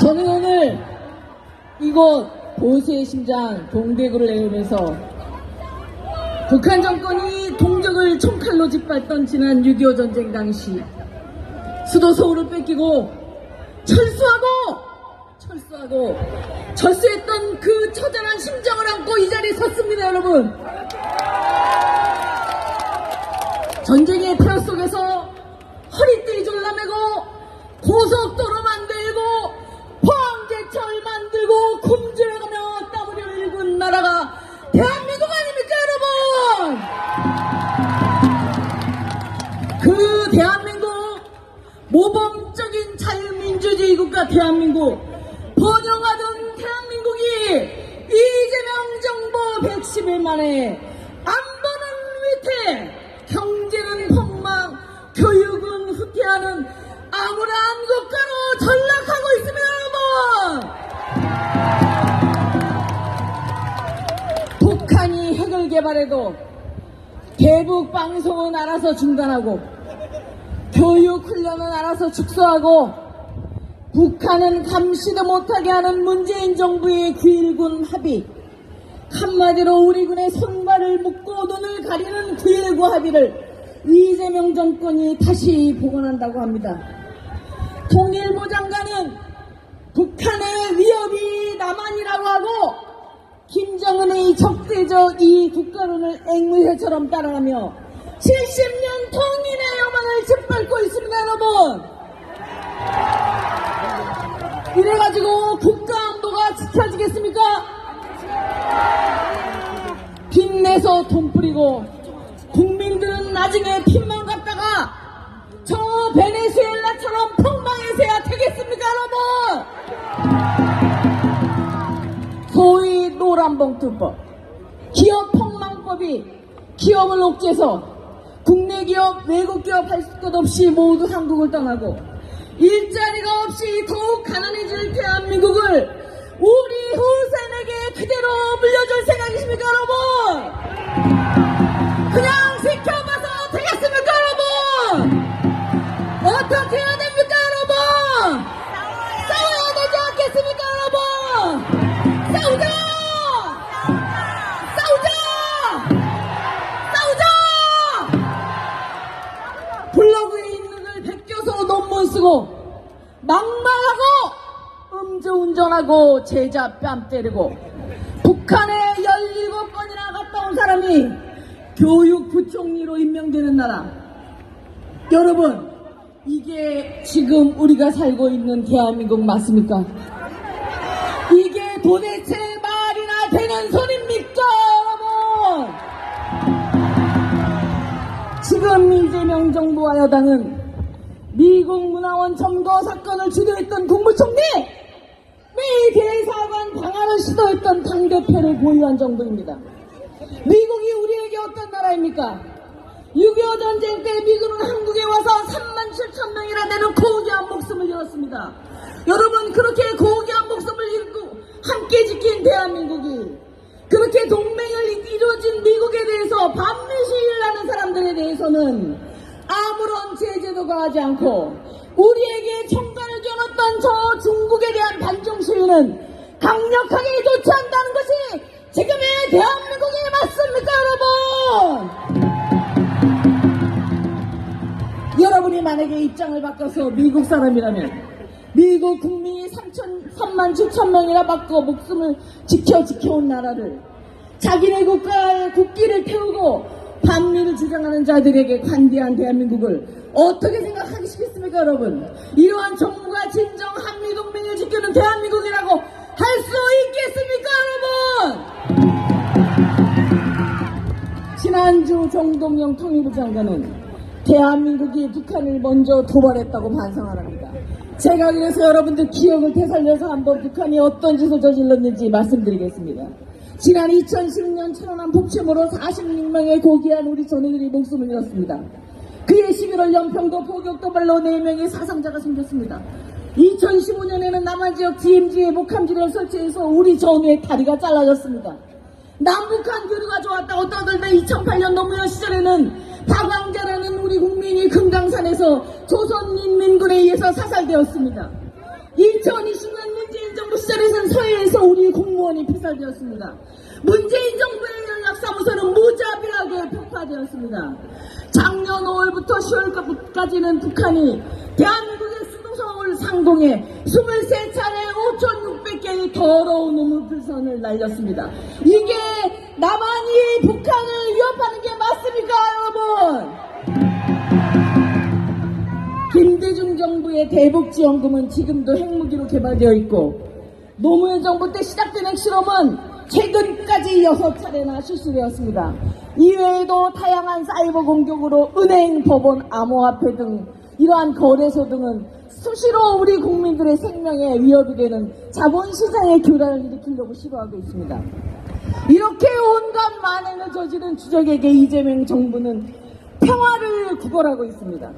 저는 오늘 이곳 보수의 심장 동대구를 내으면서 북한 정권이 동족을 총칼로 짓밟던 지난 6.25 전쟁 당시 수도 서울을 뺏기고 철수하고 철수하고 철수했던 그 처절한 심정을 안고 이 자리에 섰습니다 여러분 전쟁의 폐허 속에서 허리띠 졸라매고 고속도로 만들고 포항제철 만들고 굶주려가며 땀을 흘리는 나라가 대한민국 아닙니까 여러분? 그 대한민국 모범적인 자유민주주의 국가 대한민국 번영하던 대한민국이 이재명 정부 110일 만에 하는 암울한 국가로 전락하고 있습니다 여러분! 북한이 핵을 개발해도 대북 방송은 알아서 중단하고 교육 훈련은 알아서 축소하고 북한은 감시도 못하게 하는 문재인 정부의 귀일군 합의 한마디로 우리 군의 손발을 묶고 눈을 가리는 9.19 합의를 이재명 정권이 다시 복원한다고 합니다. 통일부 장관은 북한의 위협이 남한이라고 하고 김정은의 적대적 이 국가론을 앵무새처럼 따라가며 70년 통일의 여망을 짓밟고 있습니다 여러분 이래가지고 국가안보가 지켜지겠습니까? 빚내서 돈 뿌리고 나중에 빚만 갚다가 저 베네수엘라처럼 폭망해서야 되겠습니까 여러분? 소위 노란봉투법. 기업 폭망법이 기업을 옥죄서 국내 기업 외국 기업 할 것 없이 모두 한국을 떠나고 일자리가 없이 더욱 가난해질 대한민국을 우리 후세에게 그대로 물려줄 생각이십니까 여러분 어떻게 해야 됩니까 여러분? 싸워야 되지 않겠습니까 여러분? 싸우자! 싸우자! 싸우자! 블로그에 있는 걸 베껴서 논문 쓰고 막말하고 음주운전하고 제자 뺨 때리고 북한에 17번이나 갔다 온 사람이 교육부총리로 임명되는 나라. 여러분 이게 지금 우리가 살고 있는 대한민국 맞습니까? 이게 도대체 말이나 되는 소리입니까 여러분 지금 이재명 정부와 여당은 미국 문화원 점거 사건을 주도했던 국무총리 미 대사관 방한을 시도했던 당대표를 보유한 정부입니다. 미국이 우리에게 어떤 나라입니까? 6.25 전쟁 때 미국은 한국에 와서 3만 7천 명이나 되는 고귀한 목숨을 잃었습니다. 여러분 그렇게 고귀한 목숨을 잃고 함께 지킨 대한민국이 그렇게 동맹을 이루어진 미국에 대해서 반미 시위를 하는 사람들에 대해서는 아무런 제재도 가 하지 않고 우리에게 총괄을 줘놨던 저 중국에 대한 반중 시위는 강력하게 조치한다는 것이 지금의 대한민국이 맞습니까 여러분? 만약에 입장을 바꿔서 미국 사람이라면 미국 국민이 3천, 3만 7천 명이나 바꿔 목숨을 지켜 지켜온 나라를 자기네 국가의 국기를 태우고 반미를 주장하는 자들에게 관대한 대한민국을 어떻게 생각하시겠습니까 여러분? 이러한 정부가 진정 한미동맹을 지키는 대한민국이라고 할 수 있겠습니까 여러분? 지난주 정동영 통일부 장관은 대한민국이 북한을 먼저 도발했다고 반성하랍니다. 제가 그래서 여러분들 기억을 되살려서 한번 북한이 어떤 짓을 저질렀는지 말씀드리겠습니다. 지난 2010년 천안함 폭침으로 46명의 고귀한 우리 전우들이 목숨을 잃었습니다. 그해 11월 연평도 포격 도발로 4명의 사상자가 생겼습니다. 2015년에는 남한 지역 DMZ에 목함지를 설치해서 우리 전우의 다리가 잘라졌습니다. 남북한 교류가 좋았다고 떠들던 2008년 노무현 시절에는 박 금강산에서 조선인민군에 의해서 사살되었습니다. 2020년 문재인 정부 시절에는 서해에서 우리 공무원이 피살되었습니다. 문재인 정부의 연락사무소는 무자비하게 폭파되었습니다. 작년 5월부터 10월까지는 북한이 대한민국의 수도 서울 상동에 23차례 5,600개의 더러운 우물불선을 날렸습니다. 이게 남한이 북한을 위협하는 게 맞습니까, 여러분? 정부의 대북지원금은 지금도 핵무기로 개발되어 있고 노무현 정부 때 시작된 핵실험은 최근까지 여섯 차례나 실시되었습니다. 이외에도 다양한 사이버 공격으로 은행, 법원, 암호화폐 등 이러한 거래소 등은 수시로 우리 국민들의 생명에 위협이 되는 자본시장의 교란을 일으키려고 시도하고 있습니다. 이렇게 온갖 만행을 저지른 주적에게 이재명 정부는 평화를 구걸하고 있습니다.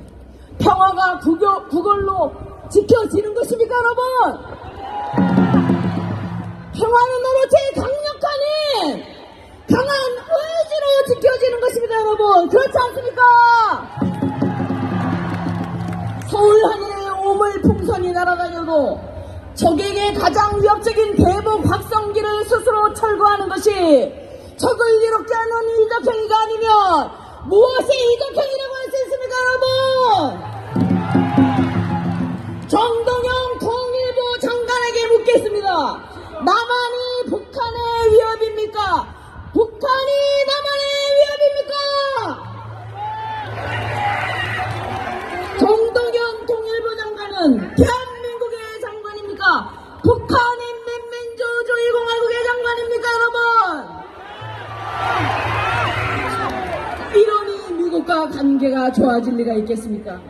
평화가 구겨, 구걸로 지켜지는 것입니까, 여러분? 평화는 오로 제 강력한 힘, 강한 의지로 지켜지는 것입니다, 여러분. 그렇지 않습니까? 서울 하늘에 오물 풍선이 날아다녀도 적에게 가장 위협적인 대북 확성기를 스스로 철거하는 것이 적을 이롭게 하는 이적행위가 아니면 무엇이 이적행위 관계가 좋아질 리가 있겠습니까?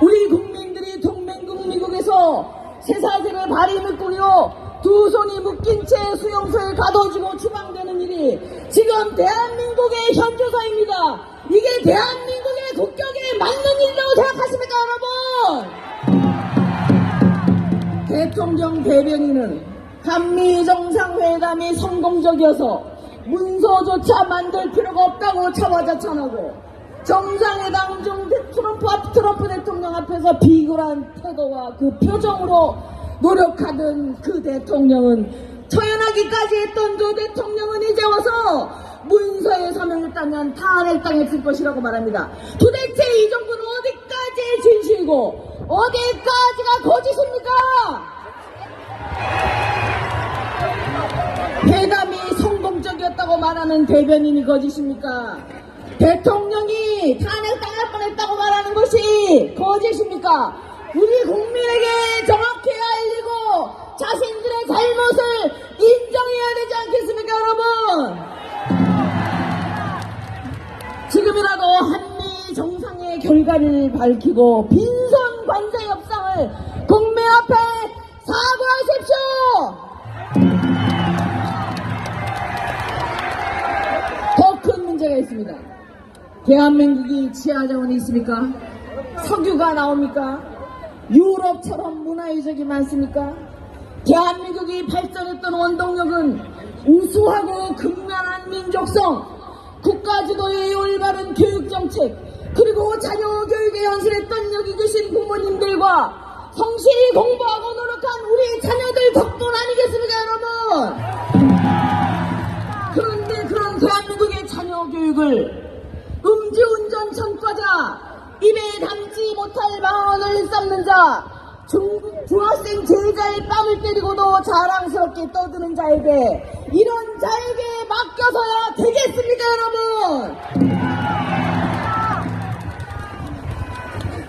우리 국민들이 동맹국 미국에서 새사슬을 발이 묶으려 두 손이 묶인 채 수용소에 가둬지고 추방되는 일이 지금 대한민국의 현주사입니다. 이게 대한민국의 국격에 맞는 일이라고 생각하십니까, 여러분? 대통령 대변인은 한미 정상회담이 성공적이어서 문서조차 만들 필요가 없다고 차와자찬하고 정상회담 중 트럼프 앞 트럼프 대통령 앞에서 비굴한 태도와 그 표정으로 노력하던 그 대통령은 처연하기까지 했던 그 대통령은 이제 와서 문서에 서명했다면 탄핵당했을 것이라고 말합니다. 도대체 이 정부는 어디까지 진실이고 어디까지가 거짓입니까? 회담이 성공적이었다고 말하는 대변인이 거짓입니까? 대통령이 탄핵 당할 뻔했다고 말하는 것이 거짓입니까? 우리 국민에게 정확히 알리고 자신들의 잘못을 인정해야 되지 않겠습니까, 여러분? 지금이라도 한미 정상의 결과를 밝히고 빈 대한민국이 지하 자원이 있습니까? 석유가 나옵니까? 유럽처럼 문화유적이 많습니까? 대한민국이 발전했던 원동력은 우수하고 극명한 민족성, 국가지도의 올바른 교육정책, 그리고 자녀 교육에 연실했던 여기 계신 부모님들과 성실히 공부하고 노력한 우리 자녀들 덕분 아니겠습니까, 여러분? 그런데 그런 대한민국의 자녀 교육을 자, 입에 담지 못할 망언을 쌓는 자, 중, 중학생 제자의 뺨을 때리고도 자랑스럽게 떠드는 자에게 이런 자에게 맡겨서야 되겠습니까, 여러분?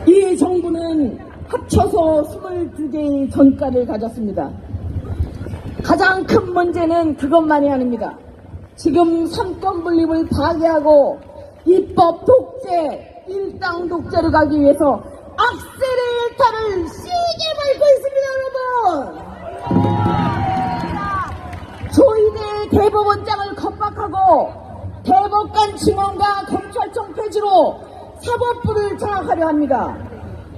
이 정부는 합쳐서 22개의 전과를 가졌습니다. 가장 큰 문제는 그것만이 아닙니다. 지금 삼권 분립을 파괴하고 입법 독재, 일당 독재를 가기 위해서 악셀레이터를 세게 밟고 있습니다, 여러분! 조인의 대법원장을 겁박하고 대법관 증언과 검찰청 폐지로 사법부를 장악하려 합니다.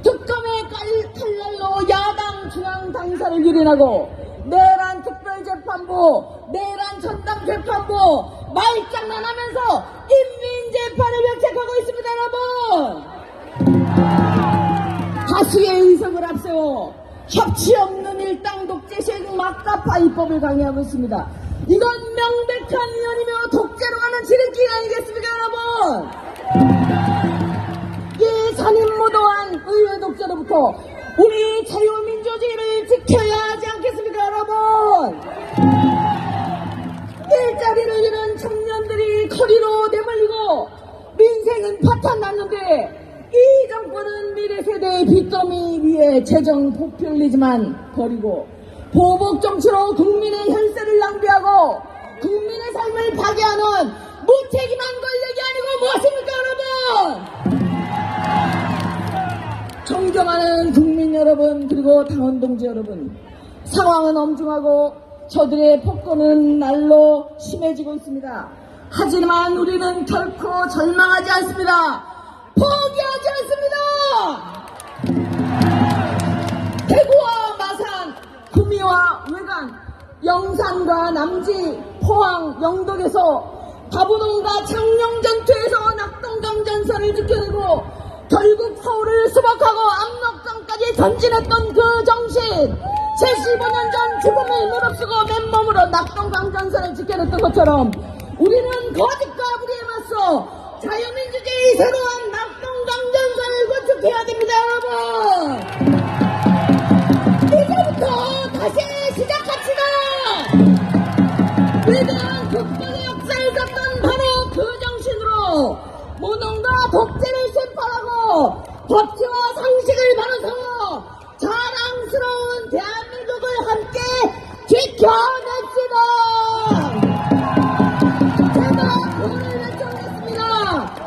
특검의 칼- 칼날로 야당 중앙 당사를 유린하고 내란 특 별 재판부, 내란 천당 재판부 말장난하면서 인민 재판을 명책하고 있습니다, 여러분. 다수의 의석을 앞세워 협치 없는 일당 독재식 막가파 입법을 강요하고 있습니다. 이건 명백한 위헌이며 독재로 가는 지름길 아니겠습니까, 여러분? 이 산인무도한 의회 독재로부터 우리 자유 민주주의를 지켜야 하지 않겠습니까, 여러분? 일자리를 잃은 청년들이 거리로 내몰리고 민생은 파탄났는데 이 정권은 미래 세대의 빚더미 위에 재정 포퓰리즘만 버리고 보복 정치로 국민의 혈세를 낭비하고 국민의 삶을 파괴하는 무책임한 권력이 아니고 무엇입니까 여러분? 존경하는 국민 여러분 그리고 당원 동지 여러분 상황은 엄중하고 저들의 폭거는 날로 심해지고 있습니다. 하지만 우리는 결코 절망하지 않습니다. 포기하지 않습니다. 대구와 마산, 구미와 외관, 영산과 남지, 포항, 영덕에서 다부동과 창녕전투에서 낙동강 전선을 지켜내고 결국 서울을 수복하고 압록강까지 전진했던 그 정신. 75년 전 죽음을 무릅쓰고 맨몸으로 낙동강 전선을 지켜냈던 것처럼 우리는 거짓과 무리에 맞서 자유민주주의 새로운 낙동강 전선을 구축해야 됩니다 여러분 제